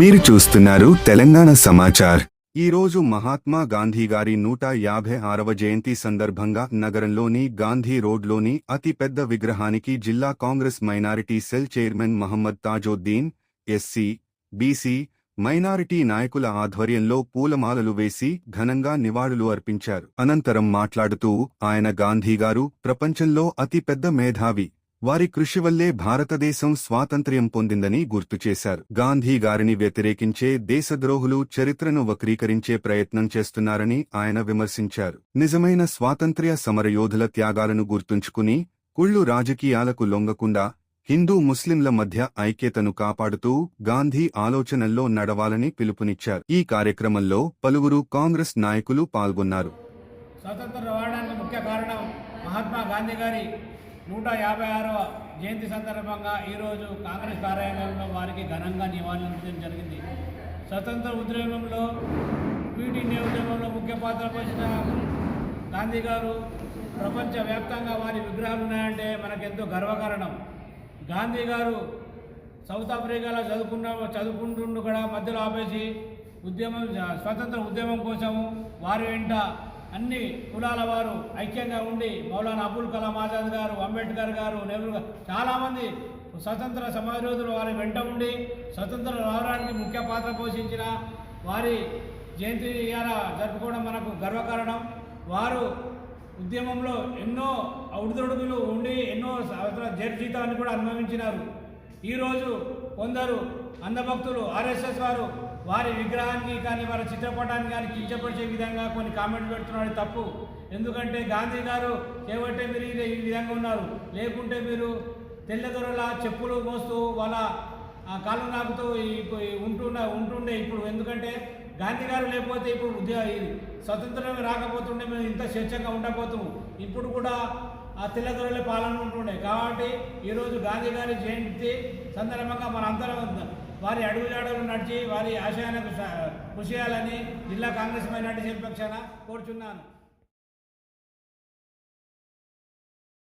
మీరు చూస్తున్నారు తెలంగాణ సమాచార్. ఈ రోజు మహాత్మా గాంధీ గారి నూట యాభై ఆరవ జయంతి సందర్భంగా నగరంలోని గాంధీ రోడ్లోని అతిపెద్ద విగ్రహానికి జిల్లా Congress minority cell chairman Mohammed Tajuddin SC BC minority నాయకుల ఆధ్వర్యంలో పూలమాలలు వేసి ఘనంగా నివాళులు అర్పించారు. అనంతరం మాట్లాడుతూ ఆయన గాంధీ గారు ప్రపంచంలో అతిపెద్ద మేధావి వారి కృషి వల్లే భారతదేశం స్వాతంత్ర్యం పొందిందని గుర్తు చేశారు. గాంధీ గారిని వ్యతిరేకించే దేశద్రోహులు చరిత్రను వక్రీకరించే ప్రయత్నం చేస్తున్నారని ఆయన విమర్శించారు. నిజమైన స్వాతంత్ర్య సమరయోధుల త్యాగాలను గుర్తుంచుకుని కుళ్ళు రాజకీయాలకు లొంగకుండా హిందూ ముస్లింల మధ్య ఐక్యతను కాపాడుతూ గాంధీ ఆలోచనల్లో నడవాలని పిలుపునిచ్చారు. ఈ కార్యక్రమంలో పలువురు కాంగ్రెస్ నాయకులు పాల్గొన్నారు. స్వాతంత్ర రావడానికి ముఖ్య కారణం మహాత్మా గాంధీ గారి నూట యాభై ఆరవ జయంతి సందర్భంగా ఈరోజు కాంగ్రెస్ కార్యాలయంలో వారికి ఘనంగా నివాళులర్పించడం జరిగింది. స్వతంత్ర ఉద్యమంలో క్విట్ ఇండియా ఉద్యమంలో ముఖ్య పాత్ర పోషించిన గాంధీ గారు ప్రపంచవ్యాప్తంగా వారి విగ్రహాలు ఉన్నాయంటే మనకెంతో గర్వకారణం. గాంధీ గారు సౌత్ ఆఫ్రికాలో చదువుకున్న చదువుకుంటుండు కూడా మధ్యలో ఆపేసి ఉద్యమం స్వతంత్ర ఉద్యమం కోసము వారి వెంట అన్ని కులాల వారు ఐక్యంగా ఉండి మౌలానా అబుల్ కలాం ఆజాద్ గారు అంబేద్కర్ గారు నెహ్రూ గారు చాలామంది స్వతంత్ర సమాజరోధులు వారి వెంట ఉండి స్వతంత్ర రావడానికి ముఖ్య పాత్ర పోషించిన వారి జయంతి ఇవాళ జరుపుకోవడం మనకు గర్వకారణం. వారు ఉద్యమంలో ఎన్నో ఉడిదొడుగులు ఉండి ఎన్నో సంవత్సరాల జీతాన్ని కూడా అనుభవించినారు. ఈరోజు కొందరు అందభక్తులు ఆర్ఎస్ఎస్ వారు వారి విగ్రహానికి కానీ వారి చిత్రపటాన్ని కానీ కించపరిచే విధంగా కొన్ని కామెంట్లు పెడుతున్నాడు తప్పు. ఎందుకంటే గాంధీ గారు చేపట్టే మీరు ఈ విధంగా ఉన్నారు. లేకుంటే మీరు తెల్లదొరల చెప్పులు మోస్తూ వాళ్ళ కాలు కాళ్ళు నాకుతూ ఇప్పుడు ఉంటున్న ఉంటుండే ఇప్పుడు. ఎందుకంటే గాంధీ గారు లేకపోతే ఇప్పుడు ఉద్యోగ స్వతంత్రం రాకపోతుండే మేము ఇంత స్వేచ్ఛగా ఉండకపోతాము ఇప్పుడు కూడా ఆ తెల్లదొరల పాలన ఉంటుండే. కాబట్టి ఈరోజు గాంధీ గారి జయంతి సందర్భంగా మనందరం వారి అడుగుజాడలు నడిచి వారి ఆశయానికి కృషి చేయాలని జిల్లా కాంగ్రెస్ మైనార్టీ పక్షాన కోరుచున్నాను.